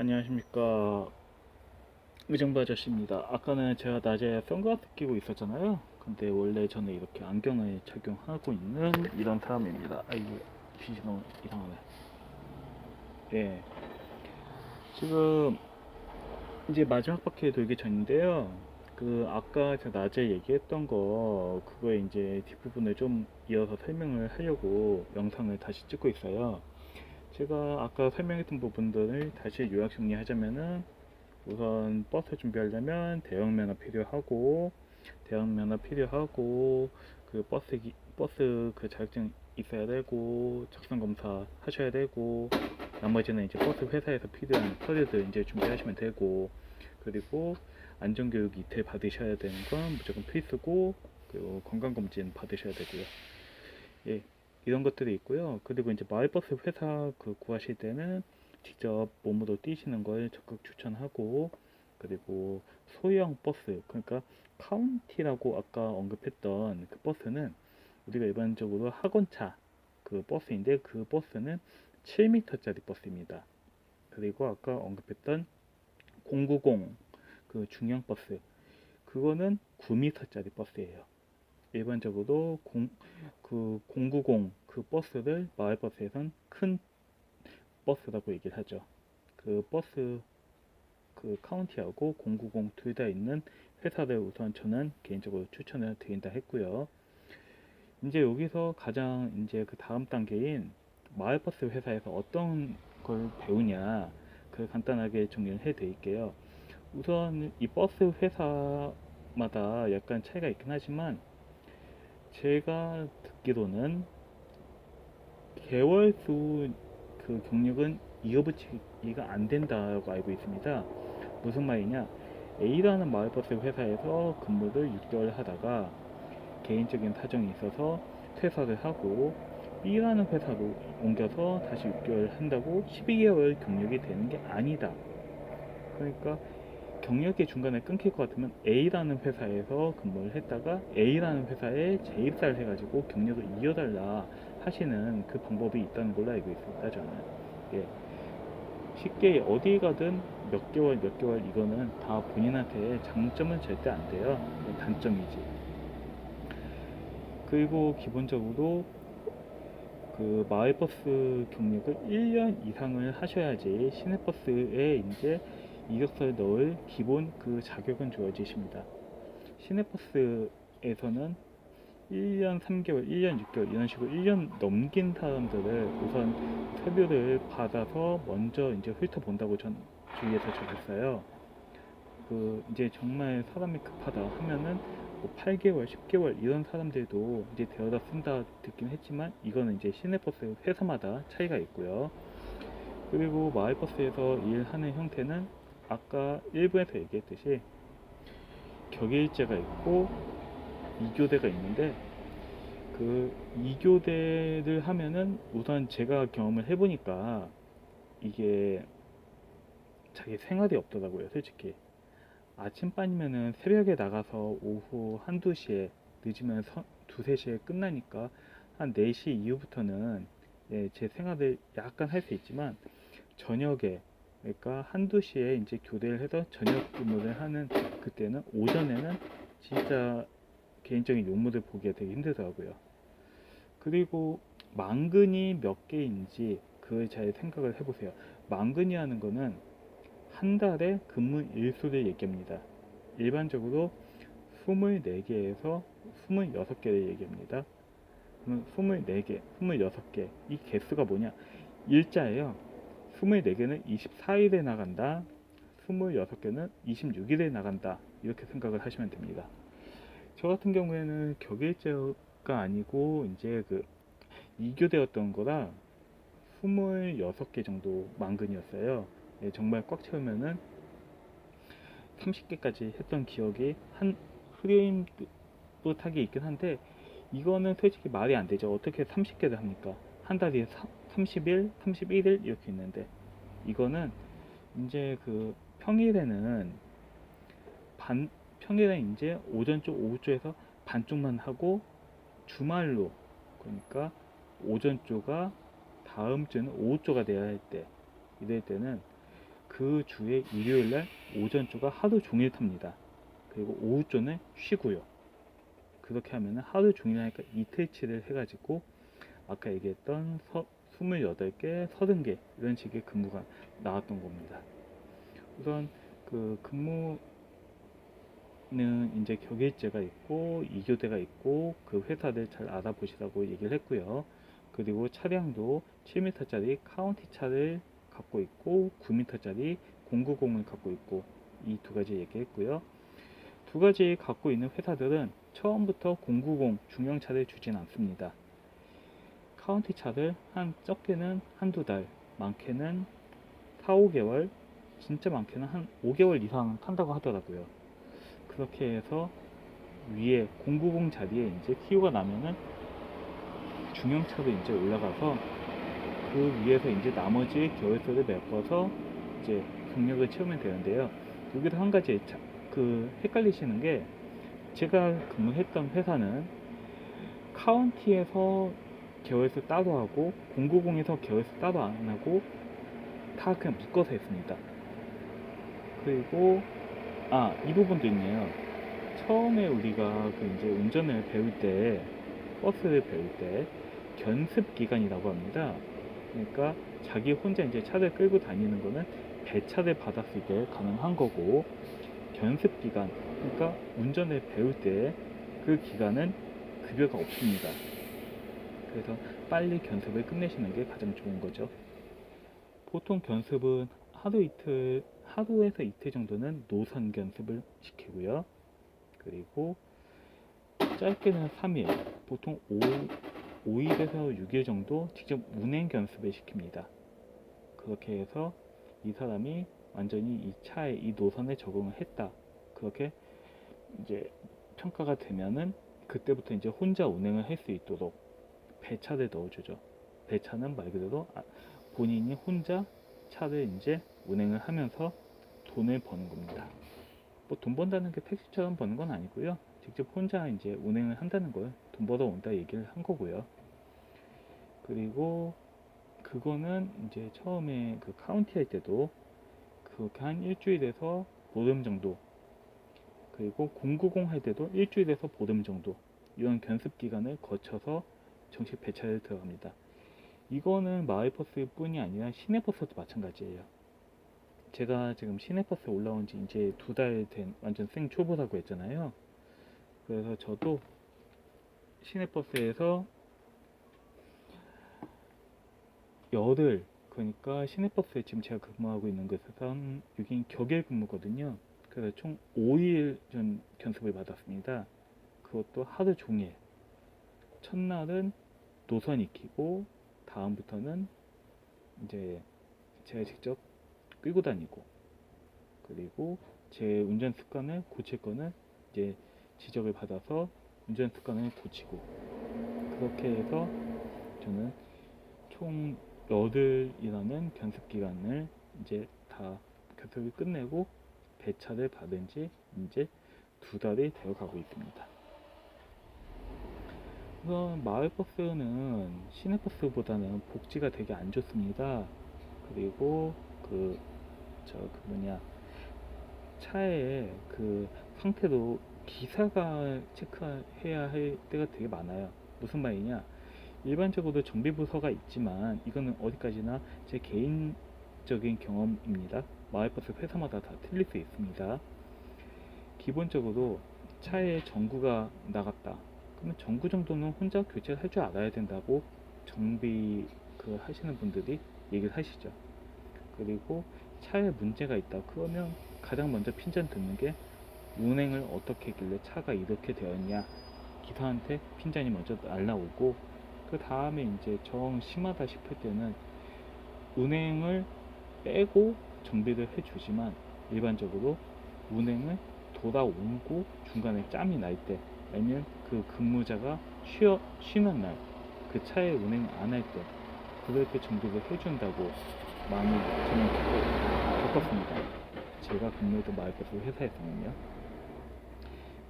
안녕하십니까. 의정부 아저씨입니다. 아까는 제가 낮에 선글라스 끼고 있었잖아요. 근데 원래 저는 이렇게 안경을 착용하고 있는 이런 사람입니다. 아이고 빛이 너무 이상하네. 예. 지금 이제 마지막 바퀴에 돌기 전인데요. 그 아까 제가 낮에 얘기했던 거 그거에 이제 뒷부분을 좀 이어서 설명을 하려고 영상을 다시 찍고 있어요 제가 아까 설명했던 부분들을 다시 요약 정리하자면은 우선 버스 준비하려면 대형 면허 필요하고 대형 면허 필요하고 그 버스 기- 버스 그 자격증 있어야 되고 적성 검사 하셔야 되고 나머지는 이제 버스 회사에서 필요한 서류들 이제 준비하시면 되고 그리고 안전교육 이틀 받으셔야 되는 건 무조건 필수고 그리고 건강검진 받으셔야 되고요. 예, 이런 것들이 있고요. 그리고 이제 마을버스 회사 그 구하실 때는 직접 몸으로 뛰시는 걸 적극 추천하고 그리고 소형 버스 그러니까 카운티라고 아까 언급했던 그 버스는 우리가 일반적으로 학원차 그 버스인데 그 버스는 7m짜리 버스입니다. 그리고 아까 언급했던 090 그 중형 버스 그거는 9m짜리 버스예요. 일반적으로 공, 그 090 그 버스를 마을버스에선 큰 버스라고 얘기를 하죠. 그 버스 그 카운티하고 090 둘 다 있는 회사를 우선 저는 개인적으로 추천을 드린다 했고요. 이제 여기서 가장 이제 그 다음 단계인 마을버스 회사에서 어떤 걸 배우냐 그 간단하게 정리를 해 드릴게요. 우선 이 버스 회사마다 약간 차이가 있긴 하지만 제가 듣기로는 개월수 그 경력은 이어붙이기가 안 된다고 알고 있습니다. 무슨 말이냐? A라는 마을버스 회사에서 근무를 6개월 하다가 개인적인 사정이 있어서 퇴사를 하고 B라는 회사로 옮겨서 다시 6개월 한다고 12개월 경력이 되는 게 아니다. 그러니까 경력이 중간에 끊길 것 같으면 A라는 회사에서 근무를 했다가 A라는 회사에 재입사를 해가지고 경력을 이어달라 하시는 그 방법이 있다는 걸로 알고 있습니다. 저는 예. 쉽게 어디 가든 몇 개월 몇 개월 이거는 다 본인한테 장점은 절대 안 돼요. 단점이지. 그리고 기본적으로 그 마을버스 경력을 1년 이상을 하셔야지 시내버스에 이제 이력서를 넣을 기본 그 자격은 주어지십니다. 시내버스에서는 1년 3개월, 1년 6개월 이런 식으로 1년 넘긴 사람들을 우선 서류를 받아서 먼저 이제 훑어본다고 전 주위에서 적었어요. 그 이제 정말 사람이 급하다 하면은 뭐 8개월, 10개월 이런 사람들도 이제 데려다 쓴다 듣긴 했지만 이거는 이제 시내버스 회사마다 차이가 있고요. 그리고 마을버스에서 일하는 형태는 아까 일부에서 얘기했듯이 격일제가 있고 2교대가 있는데 그 2교대를 하면은 우선 제가 경험을 해보니까 이게 자기 생활이 없더라고요 솔직히. 아침반이면은 새벽에 나가서 오후 한두 시에 늦으면 서, 두세 시에 끝나니까 한 4시 이후부터는 예, 제 생활을 약간 할 수 있지만 저녁에 그러니까 한두 시에 이제 교대를 해서 저녁 근무를 하는 그때는 오전에는 진짜 개인적인 용무를 보기가 되게 힘들더라고요. 그리고 만근이 몇 개인지 그걸 잘 생각을 해보세요. 만근이 하는 거는 한 달에 근무 일수를 얘기합니다. 일반적으로 24개에서 26개를 얘기합니다. 그러면 24개, 26개. 이 개수가 뭐냐? 일자예요. 24개는 24일에 나간다. 26개는 26일에 나간다. 이렇게 생각을 하시면 됩니다. 저 같은 경우에는 격일제가 아니고 이제 그 2교대였던 거라 26개 정도 만근이었어요. 예, 정말 꽉 채우면은 30개까지 했던 기억이 한 흐릿하게 있긴 한데 이거는 솔직히 말이 안 되죠. 어떻게 30개를 합니까? 한 달에 30일, 31일 이렇게 있는데 이거는 이제 그 평일에는 반 평일에 이제 오전 쪽, 오후 쪽에서 반쪽만 하고 주말로 그러니까 오전 쪽가 다음 주는 오후 쪽가 돼야 할 때 이럴 때는 그 주에 일요일 날 오전주가 하루 종일 탑니다. 그리고 오후주는 쉬고요. 그렇게 하면은 하루 종일 하니까 이틀치를 해가지고 아까 얘기했던 서, 28개, 30개 이런 식의 근무가 나왔던 겁니다. 우선 그 근무는 이제 격일제가 있고 2교대가 있고 그 회사들 잘 알아보시라고 얘기를 했고요. 그리고 차량도 7m짜리 카운티 차를 갖고 있고 9m짜리 090을 갖고 있고 이 두 가지 얘기했고요. 두 가지 갖고 있는 회사들은 처음부터 090 중형차를 주진 않습니다. 카운티 차를 한 적게는 한두 달, 많게는 4, 5개월, 진짜 많게는 한 5개월 이상 탄다고 하더라고요. 그렇게 해서 위에 090 자리에 이제 키우가 나면은 중형차로 이제 올라가서 그 위에서 이제 나머지 겨울소를 메꿔서 이제 경력을 채우면 되는데요. 여기서 한 가지 자- 그 헷갈리시는 게 제가 근무했던 회사는 카운티에서 계열수 따로 하고 090에서 계열수 따로 안 하고 다 그냥 묶어서 했습니다. 그리고 아 이 부분도 있네요. 처음에 우리가 그 이제 운전을 배울 때 버스를 배울 때 견습 기간이라고 합니다. 그러니까 자기 혼자 이제 차를 끌고 다니는 거는 배차를 받았을 때 가능한 거고 견습 기간 그러니까 운전을 배울 때 그 기간은 급여가 없습니다. 그래서 빨리 견습을 끝내시는 게 가장 좋은 거죠. 보통 견습은 하루 이틀, 하루에서 이틀 정도는 노선 견습을 시키고요. 그리고 짧게는 3일, 보통 5, 5일에서 6일 정도 직접 운행 견습을 시킵니다. 그렇게 해서 이 사람이 완전히 이 차에 이 노선에 적응을 했다. 그렇게 이제 평가가 되면은 그때부터 이제 혼자 운행을 할 수 있도록 배차를 넣어주죠. 배차는 말 그대로 아- 본인이 혼자 차를 이제 운행을 하면서 돈을 버는 겁니다. 뭐 돈 번다는 게 택시처럼 버는 건 아니고요. 직접 혼자 이제 운행을 한다는 걸 돈 벌어 온다 얘기를 한 거고요. 그리고 그거는 이제 처음에 그 카운티 할 때도 그렇게 한 일주일에서 보름 정도 그리고 090 할 때도 일주일에서 보름 정도 이런 견습 기간을 거쳐서 정식 배차를 들어갑니다. 이거는 마을버스 뿐이 아니라 시내버스도 마찬가지예요. 제가 지금 시내버스 올라온 지 이제 두 달 된 완전 생 초보라고 했잖아요. 그래서 저도 시내버스에서 열흘 그러니까 시내버스에 지금 제가 근무하고 있는 곳에선 여긴 격일 근무거든요. 그래서 총 5일 전 견습을 받았습니다. 그것도 하루 종일. 첫날은 노선 익히고 다음부터는 이제 제가 직접 끌고 다니고 그리고 제 운전 습관을 고칠 거는 이제 지적을 받아서 운전 습관을 고치고 그렇게 해서 저는 총 열흘이라는 견습 기간을 이제 다 견습을 끝내고 배차를 받은 지 이제 두 달이 되어 가고 있습니다. 우선 마을버스는 시내버스보다는 복지가 되게 안 좋습니다. 그리고 그, 저, 그 뭐냐, 차의 그 상태도 기사가 체크해야 할 때가 되게 많아요. 무슨 말이냐? 일반적으로 정비 부서가 있지만 이거는 어디까지나 제 개인적인 경험입니다. 마을버스 회사마다 다 틀릴 수 있습니다. 기본적으로 차에 전구가 나갔다. 그러면 전구 정도는 혼자 교체를 할 줄 알아야 된다고 정비 그 하시는 분들이 얘기를 하시죠. 그리고 차에 문제가 있다. 그러면 가장 먼저 핀잔 듣는 게 운행을 어떻게 했길래 차가 이렇게 되었냐. 기사한테 핀잔이 먼저 날라오고 그 다음에 이제 정 심하다 싶을 때는 운행을 빼고 정비를 해주지만 일반적으로 운행을 돌아오고 중간에 짬이 날 때 아니면 그 근무자가 쉬어, 쉬는 날 그 차에 운행 안 할 때 그럴 때 정비를 해준다고 많이 저는 겪- 겪었습니다. 제가 근무했던 마을버스 회사에서는요.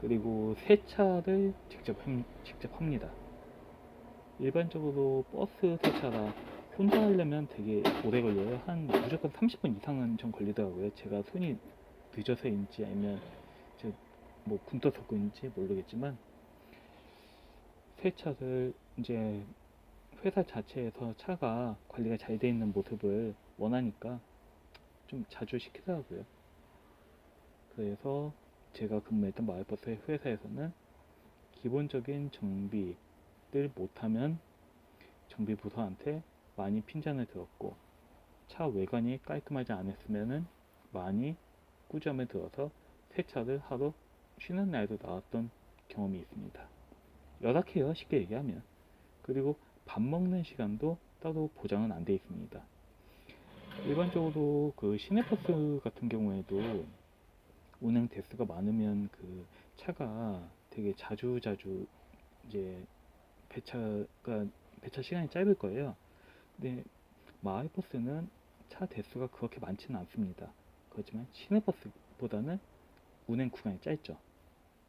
그리고 세차를 직접, 함- 직접 합니다. 일반적으로 버스 세차라 혼자 하려면 되게 오래 걸려요. 한 무조건 30분 이상은 좀 걸리더라고요. 제가 손이 늦어서인지 아니면 뭐 굶떠서 그런지 모르겠지만 세차를 이제 회사 자체에서 차가 관리가 잘 돼 있는 모습을 원하니까 좀 자주 시키더라고요. 그래서 제가 근무했던 마을버스 회사에서는 기본적인 정비를 못하면 정비 부서한테 많이 핀잔을 들었고 차 외관이 깔끔하지 않았으면은 많이 꾸점을 들어서 세차를 하러 쉬는 날도 나왔던 경험이 있습니다. 열악해요 쉽게 얘기하면 그리고 밥 먹는 시간도 따로 보장은 안 돼 있습니다. 일반적으로 그 시내버스 같은 경우에도 운행 대수가 많으면 그 차가 되게 자주 자주 이제 배차가 배차 시간이 짧을 거예요. 근데 마을버스는 차 대수가 그렇게 많지는 않습니다. 그렇지만 시내버스보다는 운행 구간이 짧죠.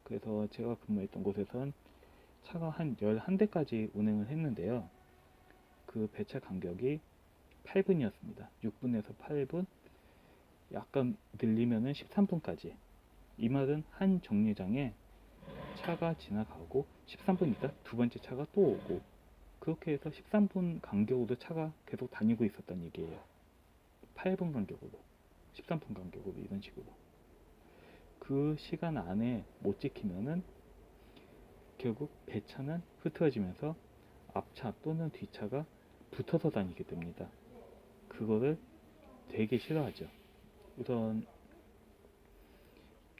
그래서 제가 근무했던 곳에선 차가 한 11대까지 운행을 했는데요. 그 배차 간격이 8분이었습니다. 6분에서 8분, 약간 늘리면은 13분까지. 이 말은 한 정류장에 차가 지나가고 13분 있다 두 번째 차가 또 오고 그렇게 해서 13분 간격으로 차가 계속 다니고 있었단 얘기예요. 8분 간격으로, 13분 간격으로 이런 식으로. 그 시간 안에 못 지키면은 결국 배차는 흐트러지면서 앞차 또는 뒤차가 붙어서 다니게 됩니다. 그거를 되게 싫어하죠. 우선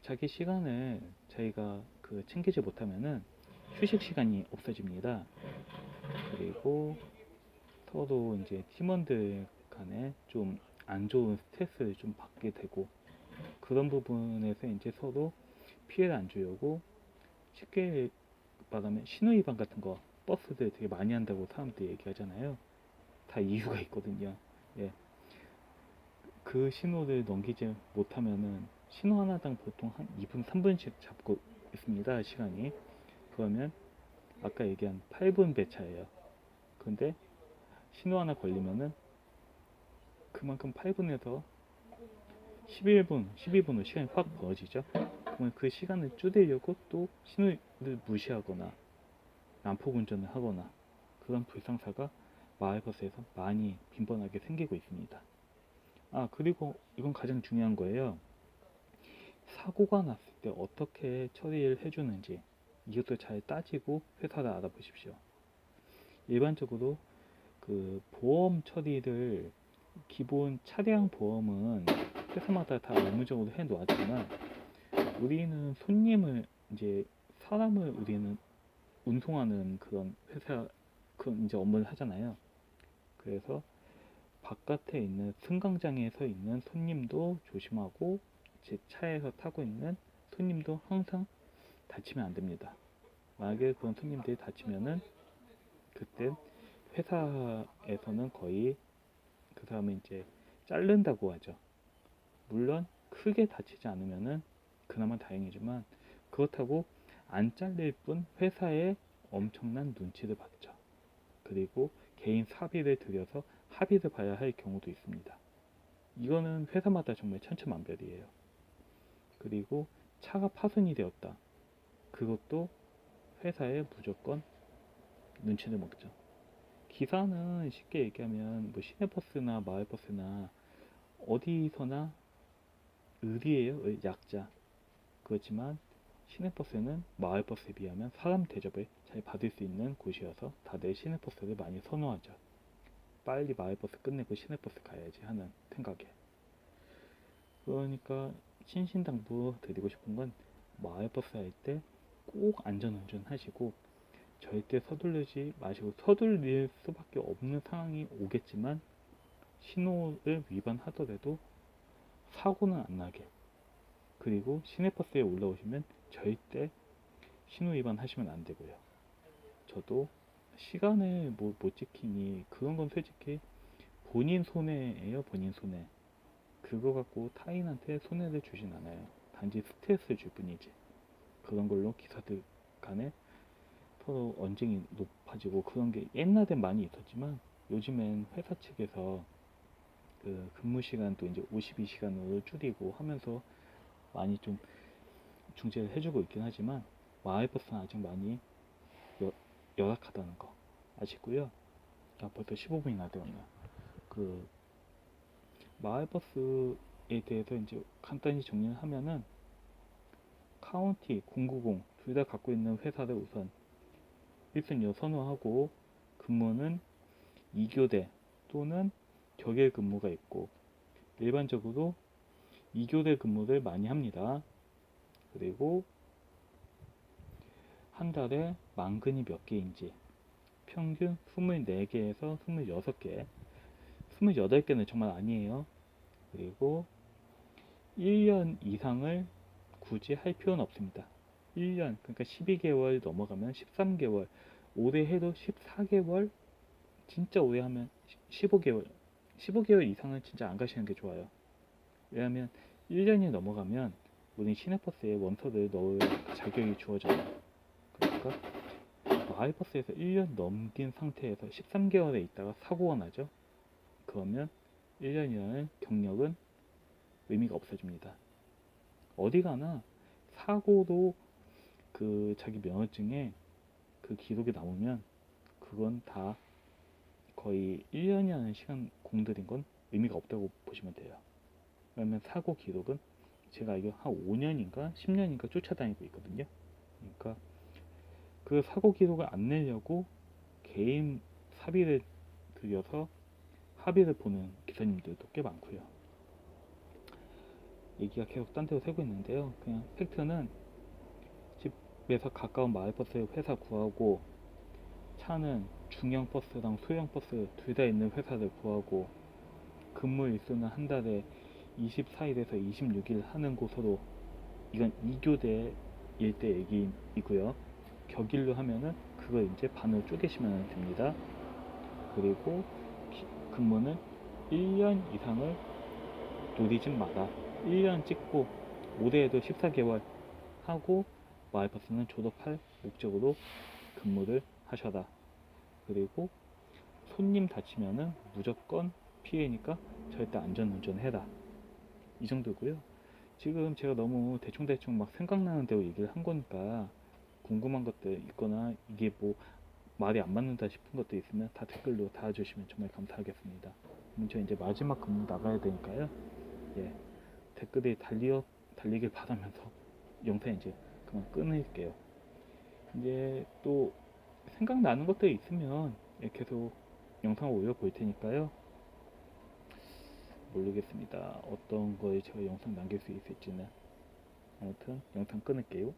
자기 시간을 자기가 그 챙기지 못하면은 휴식 시간이 없어집니다. 그리고 서로 이제 팀원들 간에 좀 안 좋은 스트레스를 좀 받게 되고 그런 부분에서 이제 서로 피해를 안 주려고 쉽게 말하면 신호 위반 같은 거 버스들 되게 많이 한다고 사람들이 얘기하잖아요. 다 이유가 있거든요. 예. 그 신호를 넘기지 못하면은 신호 하나당 보통 한 2분, 3분씩 잡고 있습니다. 시간이. 그러면 아까 얘기한 8분 배차예요. 근데 신호 하나 걸리면은 그만큼 8분에서 11분, 12분으로 시간이 확 벌어지죠. 그러면 그 시간을 줄이려고 또 신호를 무시하거나 난폭 운전을 하거나 그런 불상사가 마을 버스에서 많이 빈번하게 생기고 있습니다. 아 그리고 이건 가장 중요한 거예요. 사고가 났을 때 어떻게 처리를 해주는지 이것도 잘 따지고 회사를 알아보십시오. 일반적으로 그 보험 처리를 기본 차량 보험은 회사마다 다 의무적으로 해 놓았지만 우리는 손님을 이제 사람을 우리는 운송하는 그런 회사 그런 이제 업무를 하잖아요. 그래서 바깥에 있는 승강장에 서 있는 손님도 조심하고 제 차에서 타고 있는 손님도 항상 다치면 안 됩니다. 만약에 그런 손님들이 다치면은 그때 회사에서는 거의 그 사람을 이제 자른다고 하죠. 물론 크게 다치지 않으면은 그나마 다행이지만 그렇다고 안 잘릴 뿐 회사에 엄청난 눈치를 받죠. 그리고 개인 사비를 들여서 합의를 봐야 할 경우도 있습니다. 이거는 회사마다 정말 천차만별이에요. 그리고 차가 파손이 되었다. 그것도 회사에 무조건 눈치를 먹죠. 기사는 쉽게 얘기하면 뭐 시내버스나 마을버스나 어디서나 의리예요, 의, 약자. 그렇지만 시내버스는 마을버스에 비하면 사람 대접을 잘 받을 수 있는 곳이어서 다들 시내버스를 많이 선호하죠. 빨리 마을버스 끝내고 시내버스 가야지 하는 생각에. 그러니까 신신당부 드리고 싶은 건 마을버스 할 때 꼭 안전운전 하시고 절대 서두르지 마시고 서둘릴 수밖에 없는 상황이 오겠지만 신호를 위반하더라도 사고는 안 나게 그리고 시내버스에 올라오시면 절대 신호 위반하시면 안 되고요. 저도 시간을 뭐 못 지키니 그런 건 솔직히 본인 손해예요, 본인 손해. 그거 갖고 타인한테 손해를 주진 않아요. 단지 스트레스를 줄 뿐이지. 그런 걸로 기사들 간에 서로 언쟁이 높아지고 그런 게 옛날엔 많이 있었지만 요즘엔 회사 측에서 그 근무 시간도 이제 52시간으로 줄이고 하면서 많이 좀 중재를 해주고 있긴 하지만 마을버스는 아직 많이 여, 열악하다는 거 아시고요. 아, 벌써 15분이나 되었네요. 그 마을버스에 대해서 이제 간단히 정리를 하면은 카운티, 090 둘 다 갖고 있는 회사를 우선 1순위로 선호하고 근무는 2교대 또는 격일 근무가 있고 일반적으로 2교대 근무를 많이 합니다. 그리고 한 달에 만근이 몇 개인지 평균 24개에서 26개 28개는 정말 아니에요. 그리고 1년 이상을 굳이 할 필요는 없습니다. 1년, 그러니까 12개월 넘어가면 13개월, 오래 해도 14개월, 진짜 오래 하면 15개월, 15개월 이상은 진짜 안 가시는 게 좋아요. 왜냐하면 1년이 넘어가면 우리 시내버스에 원서를 넣을 자격이 주어져요. 그러니까 마을버스에서 1년 넘긴 상태에서 13개월에 있다가 사고가 나죠. 그러면 1년이라는 경력은 의미가 없어집니다. 어디 가나 사고도 그 자기 면허증에 그 기록이 남으면 그건 다 거의 1년이라는 시간 공들인 건 의미가 없다고 보시면 돼요. 왜냐면 사고 기록은 제가 알기로 한 5년인가 10년인가 쫓아다니고 있거든요. 그러니까 그 사고 기록을 안 내려고 개인 사비를 들여서 합의를 보는 기사님들도 꽤 많고요. 얘기가 계속 딴 데로 새고 있는데요. 그냥 팩트는 집에서 가까운 마을버스 회사 구하고 차는 중형 버스랑 소형 버스 둘 다 있는 회사를 구하고 근무 일수는 한 달에 24일에서 26일 하는 곳으로 이건 2교대 일대 얘기이고요. 격일로 하면은 그걸 이제 반으로 쪼개시면 됩니다. 그리고 기- 근무는 1년 이상을 누리집마다 1년 찍고 올해에도 14개월 하고 마을버스는 졸업할 목적으로 근무를 하셔라. 그리고 손님 다치면은 무조건 피해니까 절대 안전운전 해라. 이 정도고요. 지금 제가 너무 대충대충 막 생각나는 대로 얘기를 한 거니까 궁금한 것들 있거나 이게 뭐 말이 안 맞는다 싶은 것도 있으면 다 댓글로 달아주시면 정말 감사하겠습니다. 그럼 저 이제 마지막 근무 나가야 되니까요. 예, 댓글이 달려 달리길 바라면서 영상 이제 그만 끊을게요. 이제 또 생각나는 것들이 있으면 예, 계속 영상을 올려 볼 테니까요. 모르겠습니다. 어떤 거에 제가 영상 남길 수 있을지는. 아무튼 영상 끊을게요.